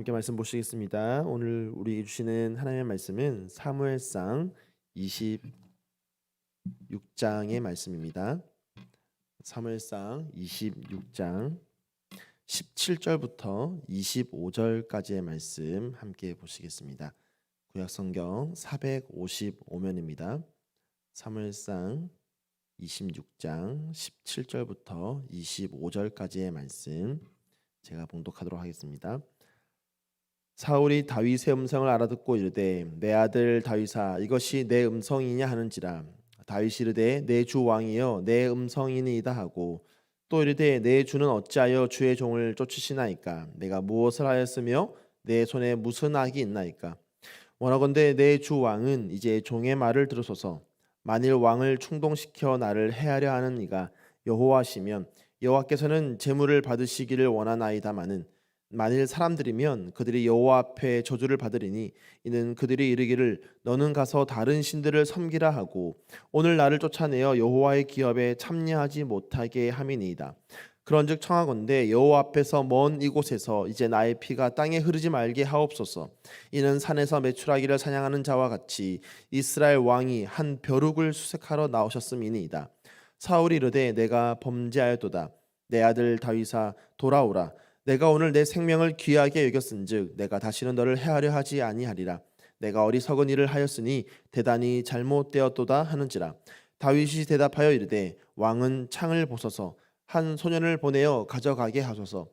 함께 말씀 보시겠습니다. 오늘 우리에게 주시는 하나님의 말씀은 사무엘상 26장의 말씀입니다. 사무엘상 26장 17절부터 25절까지의 말씀 함께 보시겠습니다. 구약 성경 455면입니다. 사무엘상 26장 17절부터 25절까지의 말씀 제가 봉독하도록 하겠습니다. 사울이 다윗의 음성을 알아듣고 이르되 내 아들 다윗아 이것이 내 음성이냐 하는지라. 다윗이 이르되 내 주 왕이여 내 음성이니이다 하고. 또 이르되 내 주는 어찌하여 주의 종을 쫓으시나이까? 내가 무엇을 하였으며 내 손에 무슨 악이 있나이까? 원하건대 내 주 왕은 이제 종의 말을 들으소서. 만일 왕을 충동시켜 나를 해하려 하는 이가 여호와시면 여호와께서는 재물을 받으시기를 원하나이다마는 만일 사람들이면 그들이 여호와 앞에 저주를 받으리니 이는 그들이 이르기를 너는 가서 다른 신들을 섬기라 하고 오늘 나를 쫓아내어 여호와의 기업에 참여하지 못하게 함이니이다. 그런즉 청하건대 여호와 앞에서 먼 이곳에서 이제 나의 피가 땅에 흐르지 말게 하옵소서. 이는 산에서 메추라기를 사냥하는 자와 같이 이스라엘 왕이 한 벼룩을 수색하러 나오셨음이니이다. 사울이 이르되 내가 범죄하였도다. 내 아들 다윗아 돌아오라. 내가 오늘 내 생명을 귀하게 여겼은즉 내가 다시는 너를 해하려 하지 아니하리라. 내가 어리석은 일을 하였으니 대단히 잘못되었도다 하는지라. 다윗이 대답하여 이르되 왕은 창을 보소서 한 소년을 보내어 가져가게 하소서.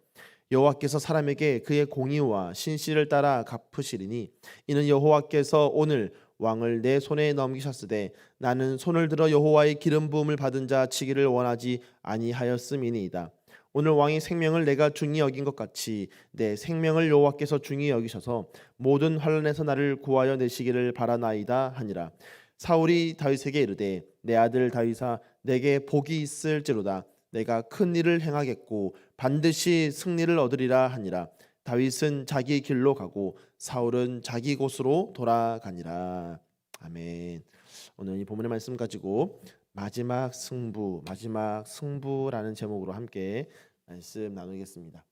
여호와께서 사람에게 그의 공의와 신실을 따라 갚으시리니 이는 여호와께서 오늘 왕을 내 손에 넘기셨으되 나는 손을 들어 여호와의 기름 부음을 받은 자 치기를 원하지 아니하였음이니이다. 오늘 왕의 생명을 내가 중히 여긴 것 같이 내 생명을 여호와께서 중히 여기셔서 모든 환란에서 나를 구하여 내시기를 바라나이다 하니라. 사울이 다윗에게 이르되 내 아들 다윗아 내게 복이 있을지로다 내가 큰 일을 행하겠고 반드시 승리를 얻으리라 하니라. 다윗은 자기 길로 가고 사울은 자기 곳으로 돌아가니라. 아멘. 오늘 이 본문의 말씀 가지고 마지막 승부, 마지막 승부라는 제목으로 함께 말씀 나누겠습니다.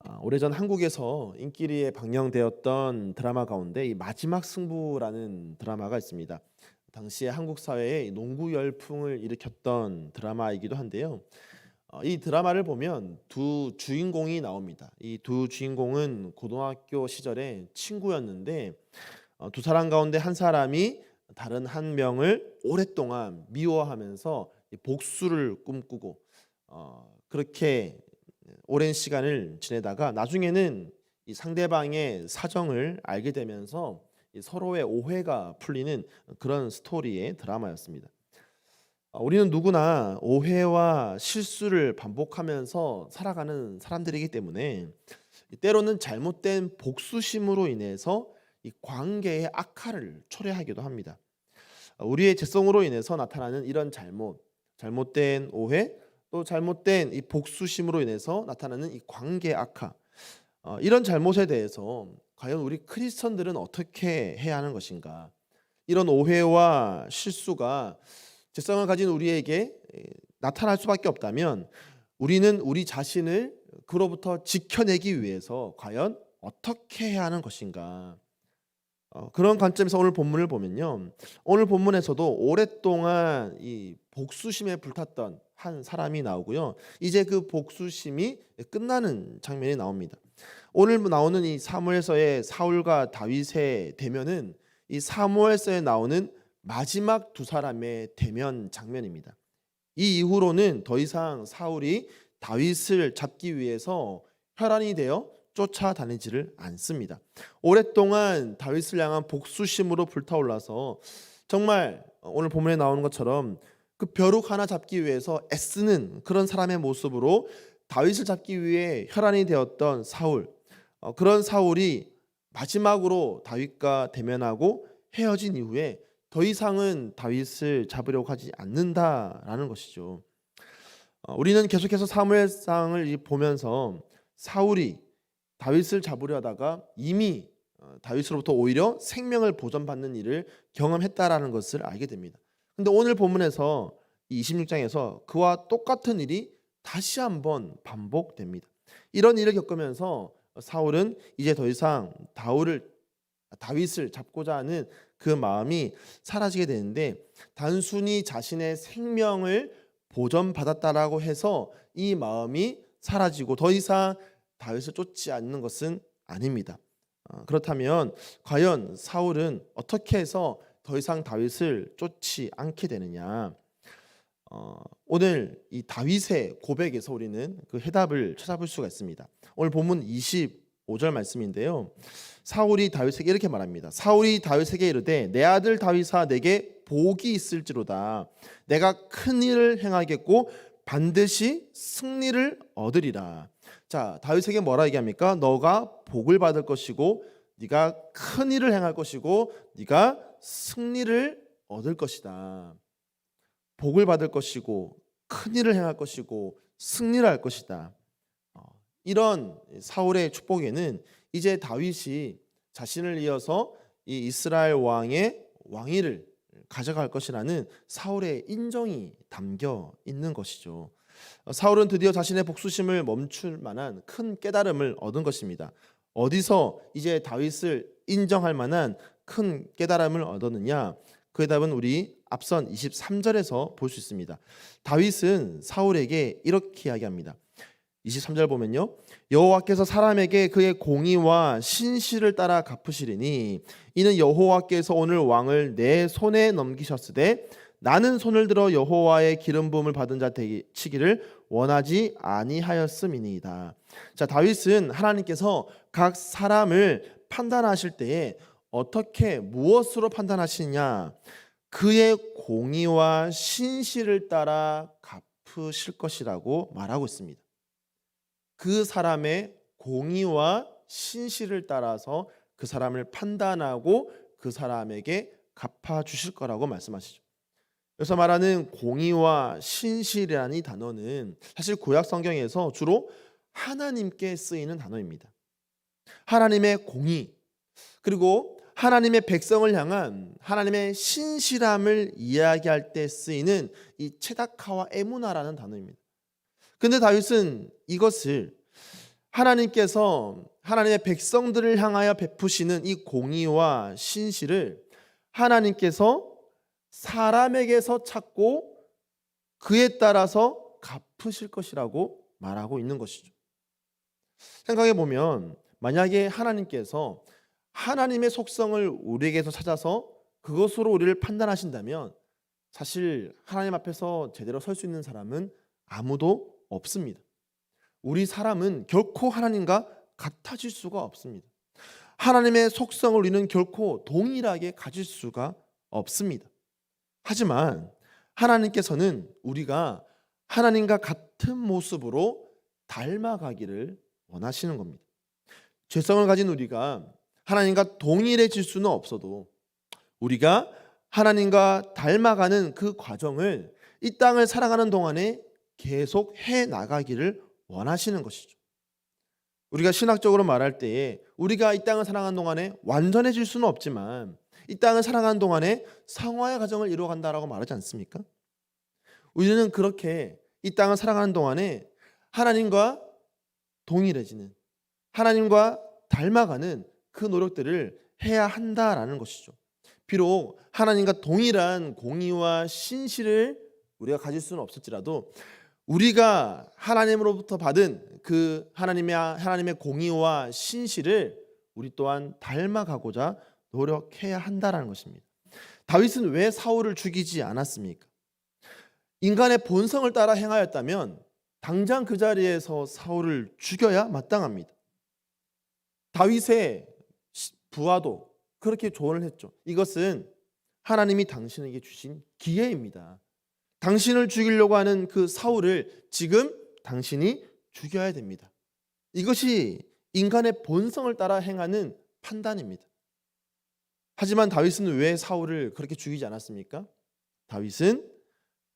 아, 오래전 한국에서 인기리에 방영되었던 드라마 가운데 이 마지막 승부라는 드라마가 있습니다. 당시에 한국 사회에 농구 열풍을 일으켰던 드라마이기도 한데요. 어, 이 드라마를 보면 두 주인공이 나옵니다. 이 두 주인공은 고등학교 시절에 친구였는데 어, 두 사람 가운데 한 사람이 다른 한 명을 오랫동안 미워하면서 이 복수를 꿈꾸고 어, 그렇게 오랜 시간을 지내다가 나중에는 이 상대방의 사정을 알게 되면서 이 서로의 오해가 풀리는 그런 스토리의 드라마였습니다. 어, 우리는 누구나 오해와 실수를 반복하면서 살아가는 사람들이기 때문에 때로는 잘못된 복수심으로 인해서 이 관계의 악화를 초래하기도 합니다. 어, 우리의 죄성으로 인해서 나타나는 이런 잘못, 잘못된 오해, 또 잘못된 이 복수심으로 인해서 나타나는 이 관계 악화, 어, 이런 잘못에 대해서 과연 우리 크리스천들은 어떻게 해야 하는 것인가? 이런 오해와 실수가 죄성을 가진 우리에게 나타날 수밖에 없다면 우리는 우리 자신을 그로부터 지켜내기 위해서 과연 어떻게 해야 하는 것인가? 어, 그런 관점에서 오늘 본문을 보면요. 오늘 본문에서도 오랫동안 이 복수심에 불탔던 한 사람이 나오고요. 이제 그 복수심이 끝나는 장면이 나옵니다. 오늘 나오는 이 사무엘서의 사울과 다윗의 대면은 이 사무엘서에 나오는 마지막 두 사람의 대면 장면입니다. 이 이후로는 더 이상 사울이 다윗을 잡기 위해서 혈안이 되어 쫓아다니지를 않습니다. 오랫동안 다윗을 향한 복수심으로 불타올라서 정말 오늘 본문에 나오는 것처럼 그 벼룩 하나 잡기 위해서 애쓰는 그런 사람의 모습으로 다윗을 잡기 위해 혈안이 되었던 사울 어, 그런 사울이 마지막으로 다윗과 대면하고 헤어진 이후에 더 이상은 다윗을 잡으려고 하지 않는다라는 것이죠. 어, 우리는 계속해서 사무엘상을 보면서 사울이 다윗을 잡으려다가 이미 어, 다윗으로부터 오히려 생명을 보전받는 일을 경험했다라는 것을 알게 됩니다. 근데 오늘 본문에서 26장에서 그와 똑같은 일이 다시 한번 반복됩니다. 이런 일을 겪으면서 사울은 이제 더 이상 다울을 다윗을 잡고자 하는 그 마음이 사라지게 되는데 단순히 자신의 생명을 보전받았다라고 해서 이 마음이 사라지고 더 이상 다윗을 쫓지 않는 것은 아닙니다. 어, 그렇다면 과연 사울은 어떻게 해서 더 이상 다윗을 쫓지 않게 되느냐? 어, 오늘 이 다윗의 고백에서 우리는 그 해답을 찾아볼 수가 있습니다. 오늘 본문 25절 말씀인데요. 사울이 다윗에게 이렇게 말합니다. 사울이 다윗에게 이르되 내 아들 다윗아 내게 복이 있을지로다. 내가 큰 일을 행하겠고 반드시 승리를 얻으리라. 자, 다윗에게 뭐라 얘기합니까? 너가 복을 받을 것이고 네가 큰 일을 행할 것이고 네가 승리를 얻을 것이다. 복을 받을 것이고 큰 일을 행할 것이고 승리를 할 것이다. 어, 이런 사울의 축복에는 이제 다윗이 자신을 이어서 이 이스라엘 왕의 왕위를 가져갈 것이라는 사울의 인정이 담겨 있는 것이죠. 어, 사울은 드디어 자신의 복수심을 멈출 만한 큰 깨달음을 얻은 것입니다. 어디서 이제 다윗을 인정할 만한 큰 깨달음을 얻었느냐? 그 답은 우리 앞선 23절에서 볼 수 있습니다. 다윗은 사울에게 이렇게 이야기합니다. 23절 보면요. 여호와께서 사람에게 그의 공의와 신실을 따라 갚으시리니 이는 여호와께서 오늘 왕을 내 손에 넘기셨으되 나는 손을 들어 여호와의 기름 부음을 받은 자 되치기를 원하지 아니하였음이니이다. 자, 다윗은 하나님께서 각 사람을 판단하실 때에 어떻게 무엇으로 판단하시냐? 그의 공의와 신실을 따라 갚으실 것이라고 말하고 있습니다. 그 사람의 공의와 신실을 따라서 그 사람을 판단하고 그 사람에게 갚아 주실 거라고 말씀하시죠. 여기서 말하는 공의와 신실이라는 이 단어는 사실 구약 성경에서 주로 하나님께 쓰이는 단어입니다. 하나님의 공의 그리고 하나님의 백성을 향한 하나님의 신실함을 이야기할 때 쓰이는 이 체다카와 에무나라는 단어입니다. 근데 다윗은 이것을 하나님께서 하나님의 백성들을 향하여 베푸시는 이 공의와 신실을 하나님께서 사람에게서 찾고 그에 따라서 갚으실 것이라고 말하고 있는 것이죠. 생각해 보면 만약에 하나님께서 하나님의 속성을 우리에게서 찾아서 그것으로 우리를 판단하신다면 사실 하나님 앞에서 제대로 설 수 있는 사람은 아무도 없습니다. 우리 사람은 결코 하나님과 같아질 수가 없습니다. 하나님의 속성을 우리는 결코 동일하게 가질 수가 없습니다. 하지만 하나님께서는 우리가 하나님과 같은 모습으로 닮아가기를 원하시는 겁니다. 죄성을 가진 우리가 하나님과 동일해질 수는 없어도 우리가 하나님과 닮아가는 그 과정을 이 땅을 살아가는 동안에 계속 해 나가기를 원하시는 것이죠. 우리가 신학적으로 말할 때에 우리가 이 땅을 살아가는 동안에 완전해질 수는 없지만 이 땅을 살아가는 동안에 성화의 과정을 이루어간다라고 말하지 않습니까? 우리는 그렇게 이 땅을 살아가는 동안에 하나님과 동일해지는 하나님과 닮아가는 그 노력들을 해야 한다라는 것이죠. 비록 하나님과 동일한 공의와 신실을 우리가 가질 수는 없을지라도 우리가 하나님으로부터 받은 그 하나님의 하나님의 공의와 신실을 우리 또한 닮아가고자 노력해야 한다라는 것입니다. 다윗은 왜 사울을 죽이지 않았습니까? 인간의 본성을 따라 행하였다면 당장 그 자리에서 사울을 죽여야 마땅합니다. 다윗의 부하도 그렇게 조언을 했죠. 이것은 하나님이 당신에게 주신 기회입니다. 당신을 죽이려고 하는 그 사울을 지금 당신이 죽여야 됩니다. 이것이 인간의 본성을 따라 행하는 판단입니다. 하지만 다윗은 왜 사울을 그렇게 죽이지 않았습니까? 다윗은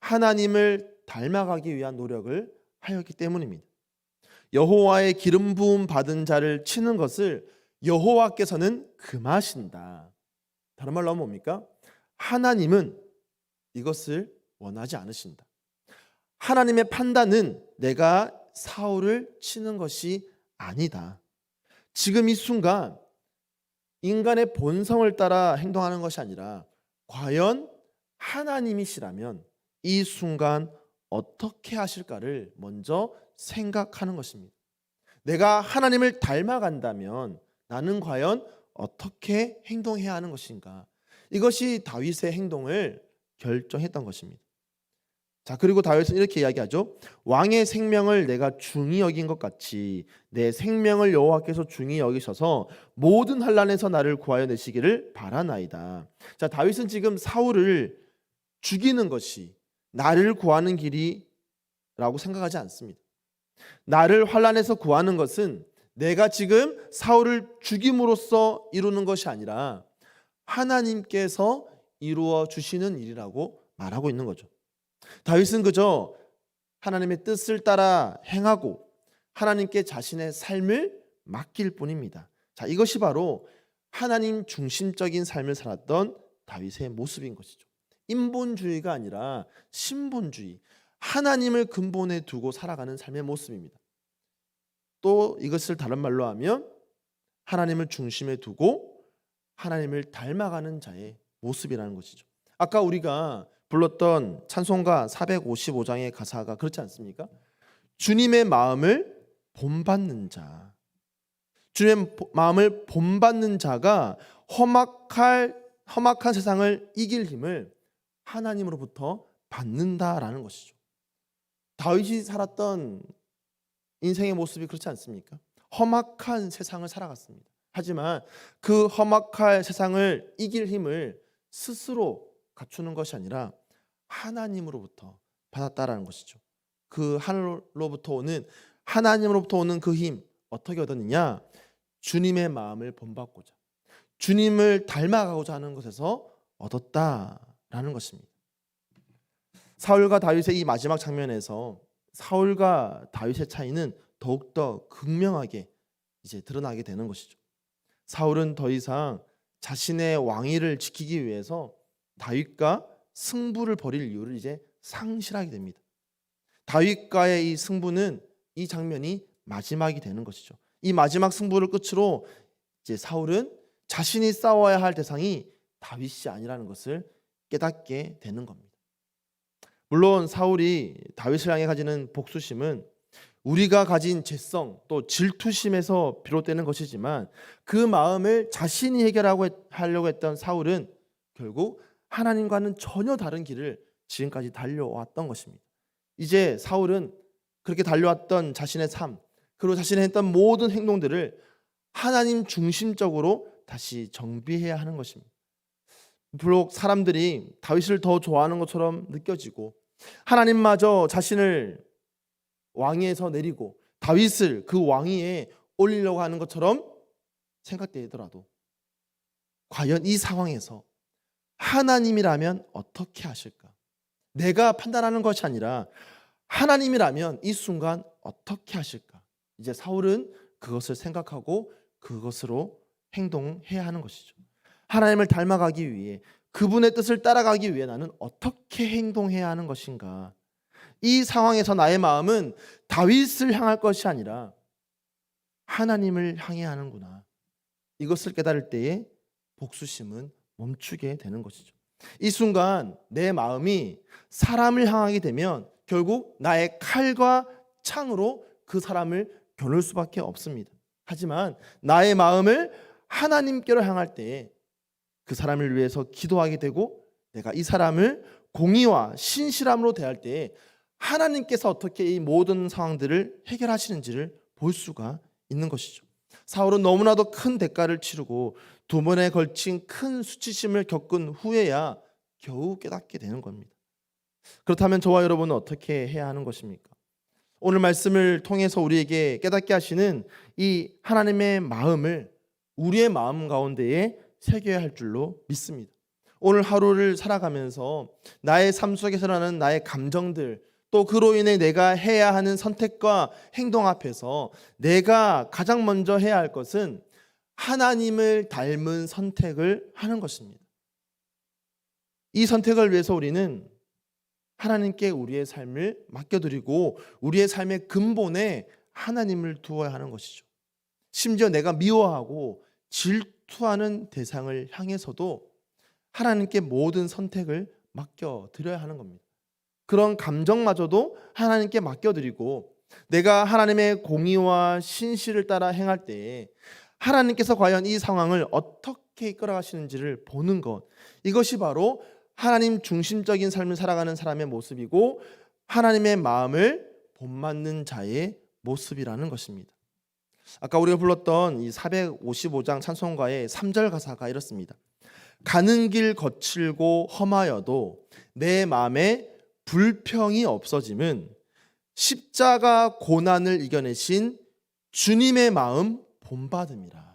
하나님을 닮아가기 위한 노력을 하였기 때문입니다. 여호와의 기름 부음 받은 자를 치는 것을 여호와께서는 금하신다. 다른 말로 하면 뭡니까? 하나님은 이것을 원하지 않으신다. 하나님의 판단은 내가 사울을 치는 것이 아니다. 지금 이 순간 인간의 본성을 따라 행동하는 것이 아니라 과연 하나님이시라면 이 순간 어떻게 하실까를 먼저 생각하는 것입니다. 내가 하나님을 닮아간다면 나는 과연 어떻게 행동해야 하는 것인가? 이것이 다윗의 행동을 결정했던 것입니다. 자, 그리고 다윗은 이렇게 이야기하죠. 왕의 생명을 내가 중히 여긴 것 같이 내 생명을 여호와께서 중히 여기셔서 모든 환란에서 나를 구하여 내시기를 바라나이다. 자, 다윗은 지금 사울을 죽이는 것이 나를 구하는 길이라고 생각하지 않습니다. 나를 환란에서 구하는 것은 내가 지금 사울을 죽임으로써 이루는 것이 아니라 하나님께서 이루어 주시는 일이라고 말하고 있는 거죠. 다윗은 그저 하나님의 뜻을 따라 행하고 하나님께 자신의 삶을 맡길 뿐입니다. 자, 이것이 바로 하나님 중심적인 삶을 살았던 다윗의 모습인 것이죠. 인본주의가 아니라 신본주의, 하나님을 근본에 두고 살아가는 삶의 모습입니다. 또 이것을 다른 말로 하면 하나님을 중심에 두고 하나님을 닮아가는 자의 모습이라는 것이죠. 아까 우리가 불렀던 찬송가 455장의 가사가 그렇지 않습니까? 주님의 마음을 본받는 자. 주님의 마음을 본받는 자가 험악할 험악한 세상을 이길 힘을 하나님으로부터 받는다라는 것이죠. 다윗이 살았던 인생의 모습이 그렇지 않습니까? 험악한 세상을 살아갔습니다. 하지만 그 험악할 세상을 이길 힘을 스스로 갖추는 것이 아니라 하나님으로부터 받았다라는 것이죠. 그 하늘로부터 오는 하나님으로부터 오는 그 힘 어떻게 얻었느냐? 주님의 마음을 본받고자 주님을 닮아가고자 하는 것에서 얻었다라는 것입니다. 사울과 다윗의 이 마지막 장면에서 사울과 다윗의 차이는 더욱더 극명하게 이제 드러나게 되는 것이죠. 사울은 더 이상 자신의 왕위를 지키기 위해서 다윗과 승부를 벌일 이유를 이제 상실하게 됩니다. 다윗과의 이 승부는 이 장면이 마지막이 되는 것이죠. 이 마지막 승부를 끝으로 이제 사울은 자신이 싸워야 할 대상이 다윗이 아니라는 것을 깨닫게 되는 겁니다. 물론 사울이 다윗을 향해 가지는 복수심은 우리가 가진 죄성 또 질투심에서 비롯되는 것이지만 그 마음을 자신이 해결하고 하려고 했던 사울은 결국 하나님과는 전혀 다른 길을 지금까지 달려왔던 것입니다. 이제 사울은 그렇게 달려왔던 자신의 삶, 그리고 자신이 했던 모든 행동들을 하나님 중심적으로 다시 정비해야 하는 것입니다. 비록 사람들이 다윗을 더 좋아하는 것처럼 느껴지고 하나님마저 자신을 왕위에서 내리고 다윗을 그 왕위에 올리려고 하는 것처럼 생각되더라도 과연 이 상황에서 하나님이라면 어떻게 하실까? 내가 판단하는 것이 아니라 하나님이라면 이 순간 어떻게 하실까? 이제 사울은 그것을 생각하고 그것으로 행동해야 하는 것이죠. 하나님을 닮아가기 위해 그분의 뜻을 따라가기 위해 나는 어떻게 행동해야 하는 것인가? 이 상황에서 나의 마음은 다윗을 향할 것이 아니라 하나님을 향해 하는구나. 이것을 깨달을 때에 복수심은 멈추게 되는 것이죠. 이 순간 내 마음이 사람을 향하게 되면 결국 나의 칼과 창으로 그 사람을 겨눌 수밖에 없습니다. 하지만 나의 마음을 하나님께로 향할 때에 그 사람을 위해서 기도하게 되고 내가 이 사람을 공의와 신실함으로 대할 때에 하나님께서 어떻게 이 모든 상황들을 해결하시는지를 볼 수가 있는 것이죠. 사울은 너무나도 큰 대가를 치르고 두 번에 걸친 큰 수치심을 겪은 후에야 겨우 깨닫게 되는 겁니다. 그렇다면 저와 여러분은 어떻게 해야 하는 것입니까? 오늘 말씀을 통해서 우리에게 깨닫게 하시는 이 하나님의 마음을 우리의 마음 가운데에 새겨야 할 줄로 믿습니다. 오늘 하루를 살아가면서 나의 삶 속에서 나는 나의 감정들 또 그로 인해 내가 해야 하는 선택과 행동 앞에서 내가 가장 먼저 해야 할 것은 하나님을 닮은 선택을 하는 것입니다. 이 선택을 위해서 우리는 하나님께 우리의 삶을 맡겨드리고 우리의 삶의 근본에 하나님을 두어야 하는 것이죠. 심지어 내가 미워하고 질투하는 대상을 향해서도 하나님께 모든 선택을 맡겨 드려야 하는 겁니다. 그런 감정마저도 하나님께 맡겨 드리고 내가 하나님의 공의와 신실을 따라 행할 때에 하나님께서 과연 이 상황을 어떻게 이끌어 가시는지를 보는 것 이것이 바로 하나님 중심적인 삶을 살아가는 사람의 모습이고 하나님의 마음을 본받는 자의 모습이라는 것입니다. 아까 우리가 불렀던 이 455장 찬송가의 3절 가사가 이렇습니다. 가는 길 거칠고 험하여도 내 마음에 불평이 없어짐은 십자가 고난을 이겨내신 주님의 마음 본받음이라.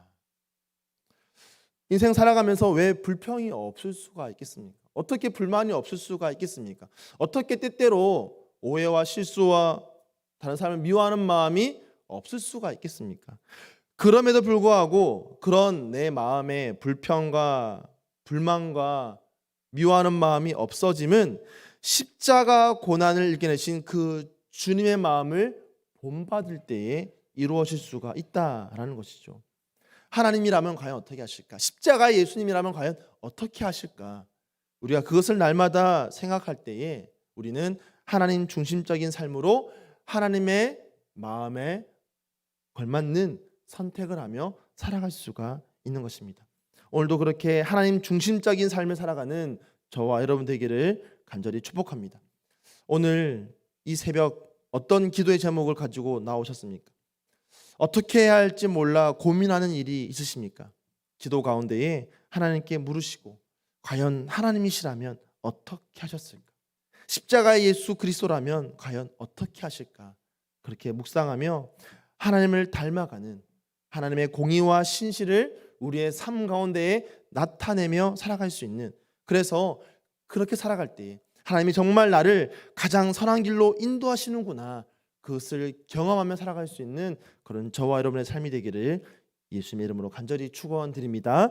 인생 살아가면서 왜 불평이 없을 수가 있겠습니까? 어떻게 불만이 없을 수가 있겠습니까? 어떻게 때때로 오해와 실수와 다른 사람을 미워하는 마음이 없을 수가 있겠습니까? 그럼에도 불구하고 그런 내 마음의 불평과 불만과 미워하는 마음이 없어짐은 십자가 고난을 이겨내신 그 주님의 마음을 본받을 때에 이루어질 수가 있다라는 것이죠. 하나님이라면 과연 어떻게 하실까? 십자가 예수님이라면 과연 어떻게 하실까? 우리가 그것을 날마다 생각할 때에 우리는 하나님 중심적인 삶으로 하나님의 마음에 걸맞는 선택을 하며 살아갈 수가 있는 것입니다. 오늘도 그렇게 하나님 중심적인 삶을 살아가는 저와 여러분 되기를 간절히 축복합니다. 오늘 이 새벽 어떤 기도의 제목을 가지고 나오셨습니까? 어떻게 해야 할지 몰라 고민하는 일이 있으십니까? 기도 가운데에 하나님께 물으시고 과연 하나님이시라면 어떻게 하셨을까? 십자가의 예수 그리스도라면 과연 어떻게 하실까? 그렇게 묵상하며 하나님을 닮아가는 하나님의 공의와 신실을 우리의 삶 가운데에 나타내며 살아갈 수 있는 그래서 그렇게 살아갈 때 하나님이 정말 나를 가장 선한 길로 인도하시는구나 그것을 경험하며 살아갈 수 있는 그런 저와 여러분의 삶이 되기를 예수님의 이름으로 간절히 축원드립니다.